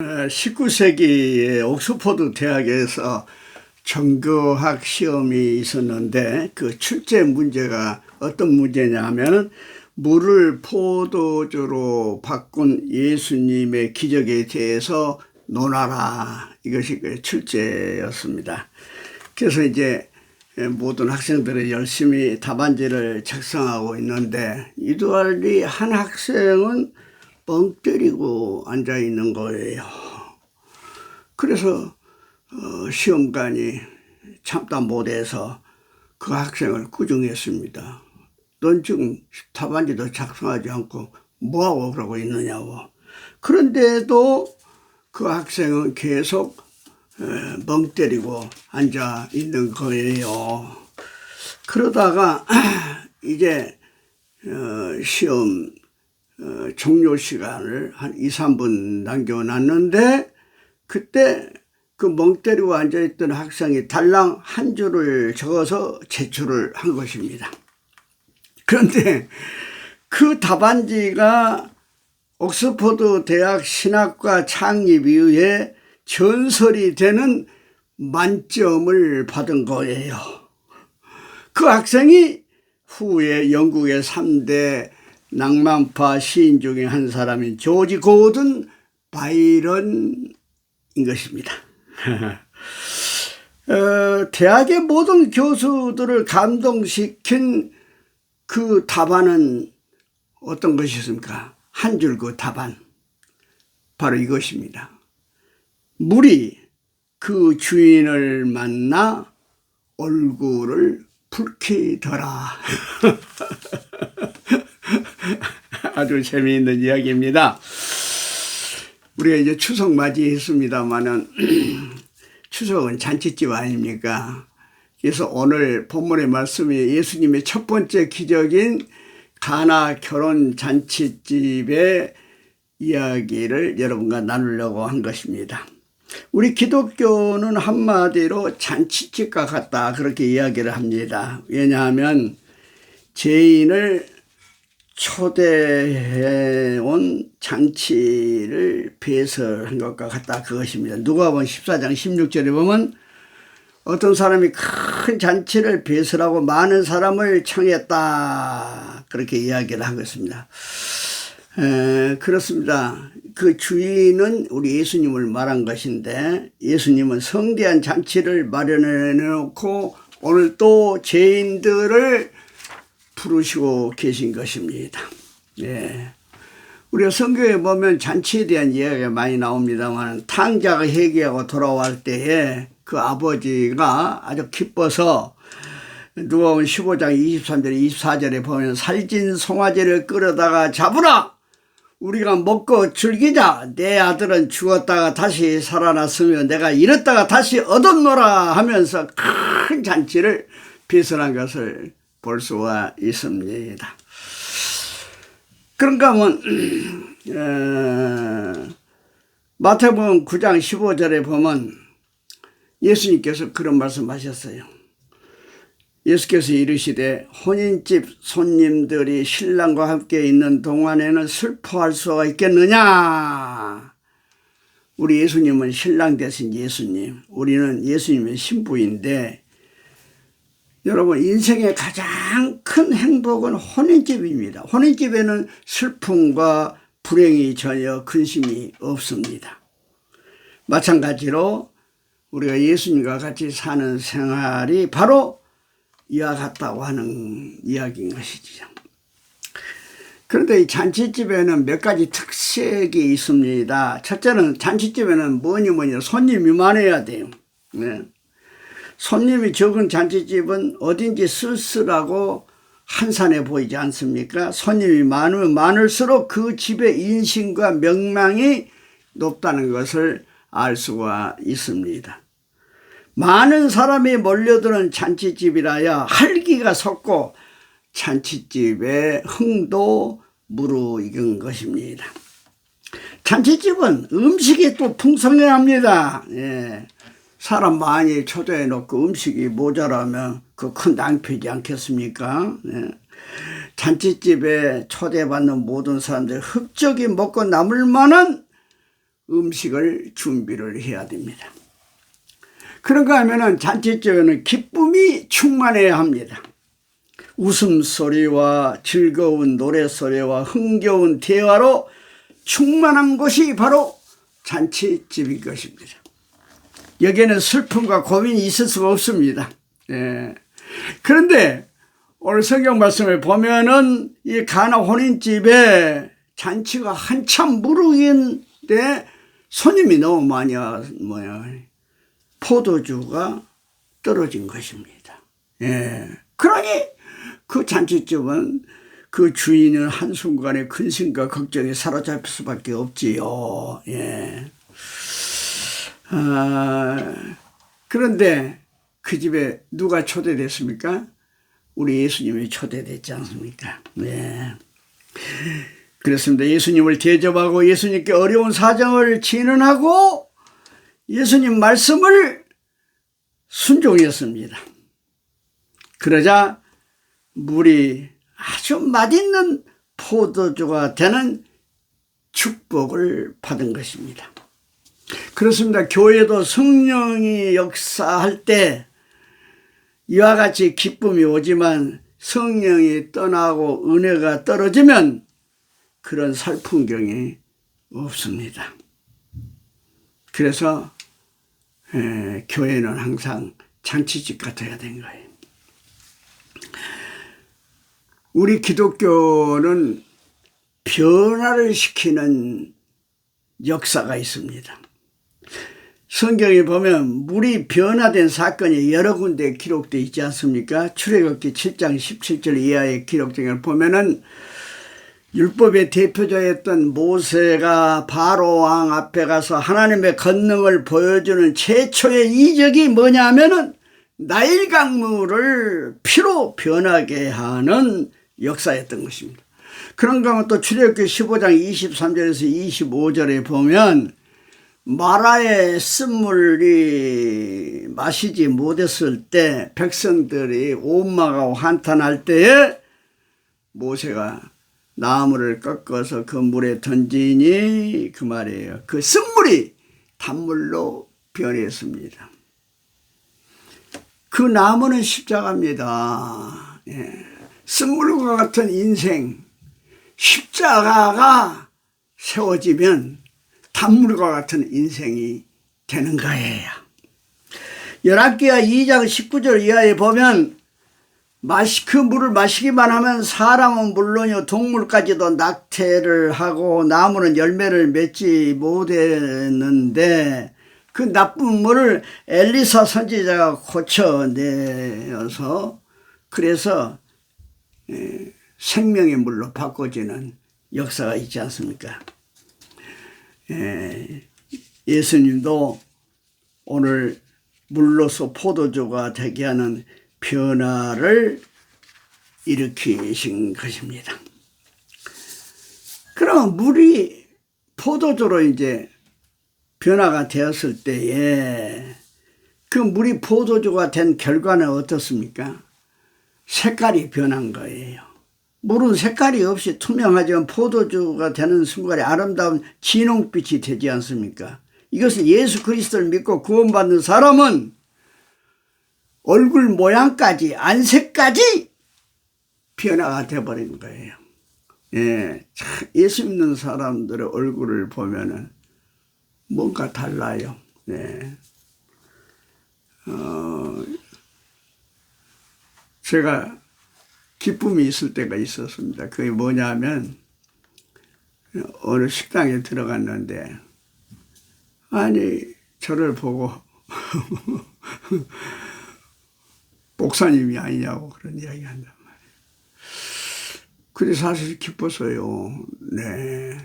19세기에 옥스퍼드 대학에서 정교학 시험이 있었는데 그 출제 문제가 어떤 문제냐 하면은 물을 포도주로 바꾼 예수님의 기적에 대해서 논하라. 이것이 그 출제였습니다. 그래서 이제 모든 학생들이 열심히 답안지를 작성하고 있는데 이두알이 한 학생은 뻥 때리고 앉아 있는 거예요. 그래서 어, 시험관이 참다 못해서 그 학생을 꾸중했습니다. 넌 지금 답안지도 작성하지 않고 뭐하고 그러고 있느냐고. 그런데도 그 학생은 계속 에, 멍 때리고 앉아 있는 거예요. 그러다가 이제 어, 시험 어, 종료 시간을 한 2, 3분 남겨놨는데 그때 그 멍 때리고 앉아있던 학생이 달랑 한 줄을 적어서 제출을 한 것입니다. 그런데 그 답안지가 옥스퍼드 대학 신학과 창립 이후에 전설이 되는 만점을 받은 거예요. 그 학생이 후에 영국의 3대 낭만파 시인 중에 한 사람인 조지 고든 바이런인 것입니다. 어, 대학의 모든 교수들을 감동시킨 그 답안은 어떤 것이었습니까? 한 줄 그 답안. 바로 이것입니다. 물이 그 주인을 만나 얼굴을 붉히더라. 아주 재미있는 이야기입니다. 우리가 이제 추석 맞이했습니다만은 추석은 잔치집 아닙니까? 그래서 오늘 본문의 말씀이 예수님의 첫 번째 기적인 가나 결혼 잔치집의 이야기를 여러분과 나누려고 한 것입니다. 우리 기독교는 한마디로 잔치집과 같다 그렇게 이야기를 합니다. 왜냐하면 죄인을 초대해 온 잔치를 배설한 것과 같다 그것입니다. 누가 보면 14장 16절에 보면 어떤 사람이 큰 잔치를 배설하고 많은 사람을 청했다 그렇게 이야기를 하고 있습니다. 에, 그렇습니다. 그 주인은 우리 예수님을 말한 것인데 예수님은 성대한 잔치를 마련해 놓고 오늘 또 죄인들을 부르시고 계신 것입니다. 예. 우리가 성경에 보면 잔치에 대한 이야기가 많이 나옵니다만 탕자가 회개하고 돌아올 때에 그 아버지가 아주 기뻐서 누가 보면 15장 23절 24절에 보면 살진 송아지를 끌어다가 잡으라 우리가 먹고 즐기자 내 아들은 죽었다가 다시 살아났으며 내가 잃었다가 다시 얻었노라 하면서 큰 잔치를 비설한 것을 볼 수가 있습니다. 그런가 하면 어, 마태복음 9장 15절에 보면 예수님께서 그런 말씀하셨어요. 예수께서 이르시되 혼인집 손님들이 신랑과 함께 있는 동안에는 슬퍼할 수가 있겠느냐? 우리 예수님은 신랑 대신 예수님, 우리는 예수님의 신부인데 여러분 인생의 가장 큰 행복은 혼인집입니다. 혼인집에는 슬픔과 불행이 전혀 근심이 없습니다. 마찬가지로 우리가 예수님과 같이 사는 생활이 바로 이와 같다고 하는 이야기인 것이죠. 그런데 이 잔치집에는 몇 가지 특색이 있습니다. 첫째는 잔치집에는 뭐니 뭐니 손님이 많아야 돼요. 네. 손님이 적은 잔치집은 어딘지 쓸쓸하고 한산해 보이지 않습니까? 손님이 많으면 많을수록 그 집의 인심과 명망이 높다는 것을 알 수가 있습니다. 많은 사람이 몰려드는 잔치집이라야 활기가 섰고 잔치집의 흥도 무르익은 것입니다. 잔치집은 음식이 또 풍성해야 합니다. 예. 사람 많이 초대해 놓고 음식이 모자라면 그큰 낭패지 않겠습니까? 예. 잔치집에 초대받는 모든 사람들 흡족히 먹고 남을 만한 음식을 준비를 해야 됩니다. 그런가 하면은 잔치집에는 기쁨이 충만해야 합니다. 웃음소리와 즐거운 노래소리와 흥겨운 대화로 충만한 것이 바로 잔치집인 것입니다. 여기에는 슬픔과 고민이 있을 수가 없습니다. 예. 그런데 오늘 성경 말씀을 보면은 이 가나 혼인집에 잔치가 한참 무르익인데 손님이 너무 많이 와, 뭐야, 포도주가 떨어진 것입니다. 예. 그러니 그 잔치집은 그 주인은 한순간에 근심과 걱정에 사로잡힐 수밖에 없지요. 예. 아, 그런데 그 집에 누가 초대됐습니까? 우리 예수님이 초대됐지 않습니까? 네. 그렇습니다. 예수님을 대접하고 예수님께 어려운 사정을 진언하고 예수님 말씀을 순종했습니다. 그러자 물이 아주 맛있는 포도주가 되는 축복을 받은 것입니다. 그렇습니다. 교회도 성령이 역사할 때 이와 같이 기쁨이 오지만 성령이 떠나고 은혜가 떨어지면 그런 살풍경이 없습니다. 그래서 에, 교회는 항상 잔치집 같아야 된 거예요. 우리 기독교는 변화를 시키는 역사가 있습니다. 성경에 보면 물이 변화된 사건이 여러 군데 기록되어 있지 않습니까? 출애굽기 7장 17절 이하에 기록된 걸 보면은 율법의 대표자였던 모세가 바로 왕 앞에 가서 하나님의 권능을 보여주는 최초의 이적이 뭐냐면은 나일 강물을 피로 변하게 하는 역사였던 것입니다. 그런가 하면 또 출애굽기 15장 23절에서 25절에 보면 마라의 쓴물이 마시지 못했을 때 백성들이 온마가 한탄할 때에 모세가 나무를 꺾어서 그 물에 던지니 그 말이에요. 그 쓴물이 단물로 변했습니다. 그 나무는 십자가입니다. 예. 쓴물과 같은 인생, 십자가가 세워지면 단물과 같은 인생이 되는 거예요. 열악기야 2장 19절 이하에 보면 마시, 그 물을 마시기만 하면 사람은 물론이요 동물까지도 낙태를 하고 나무는 열매를 맺지 못했는데 그 나쁜 물을 엘리사 선지자가 고쳐내어서 그래서 생명의 물로 바꿔지는 역사가 있지 않습니까? 예수님도 오늘 물로서 포도주가 되게 하는 변화를 일으키신 것입니다. 그럼 물이 포도주로 이제 변화가 되었을 때에 그 물이 포도주가 된 결과는 어떻습니까? 색깔이 변한 거예요. 물은 색깔이 없이 투명하지만 포도주가 되는 순간에 아름다운 진홍빛이 되지 않습니까? 이것은 예수 그리스도를 믿고 구원받는 사람은 얼굴 모양까지 안색까지 변화가 돼버린 거예요. 예, 예수 믿는 사람들의 얼굴을 보면은 뭔가 달라요. 네. 어, 제가 기쁨이 있을 때가 있었습니다. 그게 뭐냐면 어느 식당에 들어갔는데 아니 저를 보고 목사님이 아니냐고 그런 이야기 한단 말이에요. 그래 사실 기뻤어요. 네.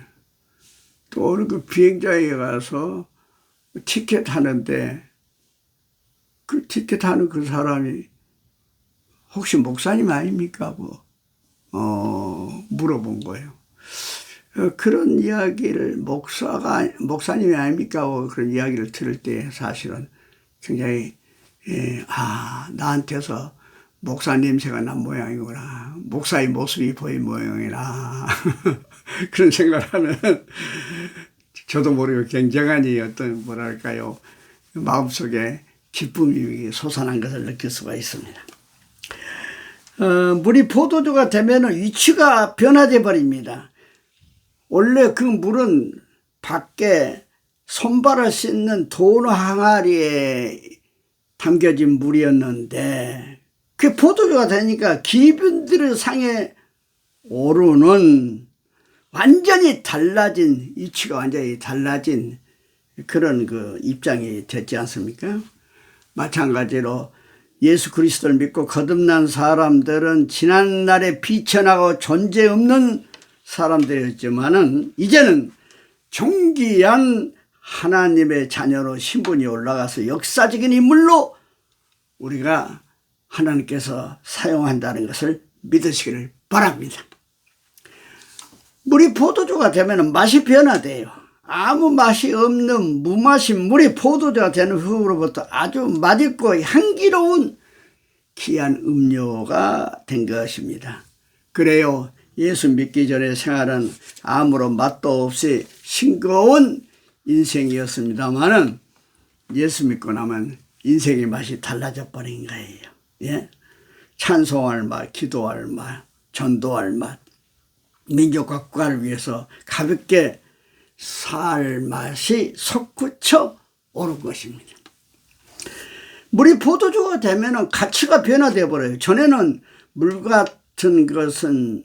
또 어느 그 비행장에 가서 티켓 하는데 그 티켓 하는 그 사람이 혹시 목사님 아닙니까? 뭐, 어, 물어본 거예요. 어, 그런 이야기를 목사가, 목사님이 아닙니까? 하고 그런 이야기를 들을 때 사실은 굉장히, 예, 아, 나한테서 목사 냄새가 난 모양이구나. 목사의 모습이 보인 모양이라. 그런 생각을 하는 저도 모르게 굉장히 어떤 뭐랄까요 마음속에 기쁨이 솟아난 것을 느낄 수가 있습니다. 어, 물이 포도주가 되면 위치가 변화돼 버립니다. 원래 그 물은 밖에 손발을 씻는 돈 항아리에 담겨진 물이었는데 그 포도주가 되니까 기분들의 상에 오르는 완전히 달라진 이치가 완전히 달라진 그런 그 입장이 됐지 않습니까? 마찬가지로 예수 그리스도를 믿고 거듭난 사람들은 지난날에 비천하고 존재 없는 사람들이었지만은 이제는 존귀한 하나님의 자녀로 신분이 올라가서 역사적인 인물로 우리가 하나님께서 사용한다는 것을 믿으시기를 바랍니다. 물이 포도주가 되면 맛이 변화돼요. 아무 맛이 없는 무맛인 물이 포도주가 되는 후로부터 아주 맛있고 향기로운 귀한 음료가 된 것입니다. 그래요. 예수 믿기 전에 생활은 아무런 맛도 없이 싱거운 인생이었습니다만은 예수 믿고 나면 인생의 맛이 달라져 버린 거예요. 예? 찬송할 맛, 기도할 맛, 전도할 맛, 민족과 국가를 위해서 가볍게 살 맛이 솟구쳐 오른 것입니다. 물이 포도주가 되면 가치가 변화되어 버려요. 전에는 물 같은 것은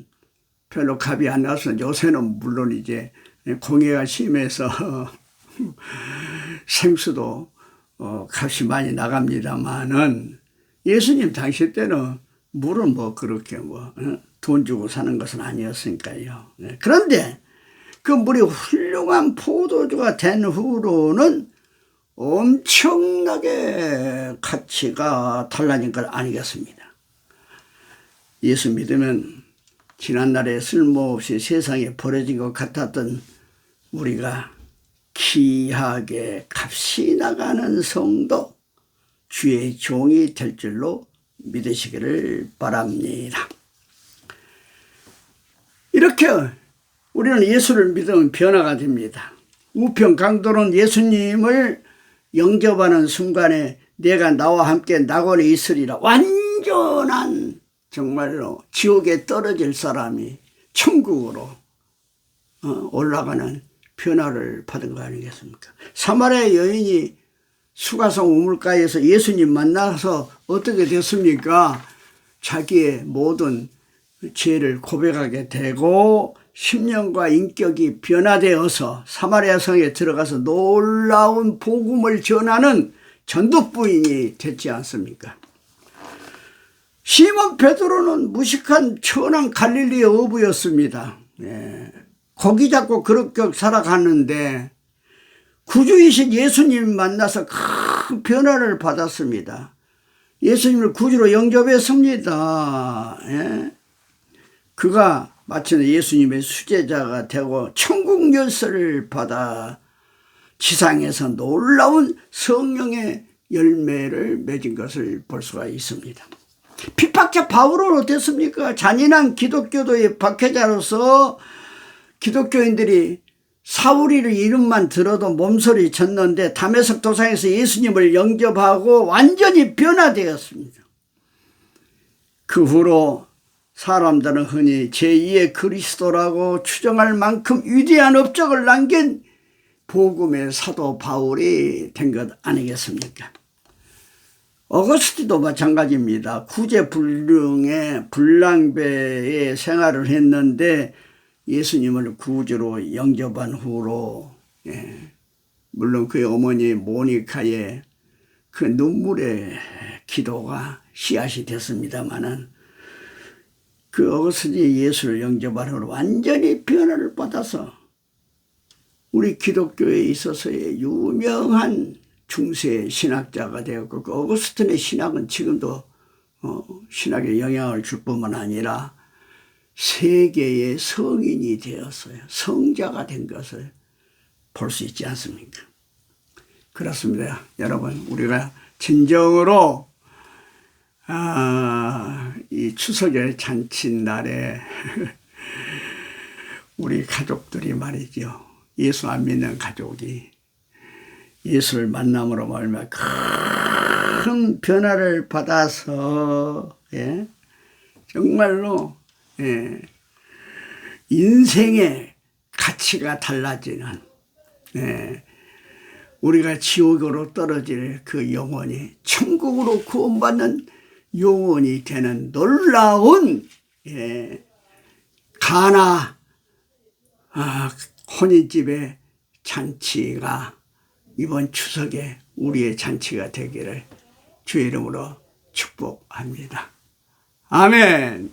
별로 값이 안 나서 요새는 물론 이제 공해가 심해서 생수도 어, 값이 많이 나갑니다만은 예수님 당시 때는 물은 뭐 그렇게 뭐 돈 주고 사는 것은 아니었으니까요. 네. 그런데 그 물이 훌륭한 포도주가 된 후로는 엄청나게 가치가 달라진 것 아니겠습니다. 예수 믿으면 지난날에 쓸모없이 세상에 버려진 것 같았던 우리가 귀하게 값이 나가는 성도 주의 종이 될 줄로 믿으시기를 바랍니다. 이렇게 우리는 예수를 믿으면 변화가 됩니다. 우편 강도는 예수님을 영접하는 순간에 내가 나와 함께 낙원에 있으리라 완전한 정말로 지옥에 떨어질 사람이 천국으로 어, 올라가는 변화를 받은 거 아니겠습니까? 사마리아 여인이 수가성 우물가에서 예수님 만나서 어떻게 됐습니까? 자기의 모든 죄를 고백하게 되고 10년과 인격이 변화되어서 사마리아 성에 들어가서 놀라운 복음을 전하는 전도부인이 됐지 않습니까? 시몬 베드로는 무식한 천한 갈릴리의 어부였습니다. 예. 고기 잡고 그렇게 살아갔는데 구주이신 예수님 만나서 큰 변화를 받았습니다. 예수님을 구주로 영접했습니다. 예. 그가 마침내 예수님의 수제자가 되고 천국 열쇠를 받아 지상에서 놀라운 성령의 열매를 맺은 것을 볼 수가 있습니다. 핍박자 바울은 어땠습니까? 잔인한 기독교도의 박해자로서 기독교인들이 사우리를 이름만 들어도 몸소리 쳤는데 담에석 도상에서 예수님을 영접하고 완전히 변화되었습니다. 그 후로 사람들은 흔히 제2의 그리스도라고 추정할 만큼 위대한 업적을 남긴 복음의 사도 바울이 된 것 아니겠습니까? 어거스티도 마찬가지입니다. 구제 불능의 불량배의 생활을 했는데 예수님을 구주로 영접한 후로 예, 물론 그의 어머니 모니카의 그 눈물의 기도가 씨앗이 됐습니다마는 그 어거스틴이 예수를 후로 완전히 변화를 받아서 우리 기독교에 있어서의 유명한 중세 신학자가 되었고 그 어거스틴의 신학은 지금도 어, 신학에 영향을 줄 뿐만 아니라 세계의 성인이 되었어요. 성자가 된 것을 볼 수 있지 않습니까? 그렇습니다. 여러분, 우리가 진정으로 아, 이 추석의 잔칫날에 우리 가족들이 말이죠. 예수 안 믿는 가족이 예수를 만남으로 말면 큰 변화를 받아서 예? 정말로 예, 인생의 가치가 달라지는 예, 우리가 지옥으로 떨어질 그 영혼이 천국으로 구원받는 영혼이 되는 놀라운 예, 가나 아, 혼인집의 잔치가 이번 추석에 우리의 잔치가 되기를 주의 이름으로 축복합니다. 아멘.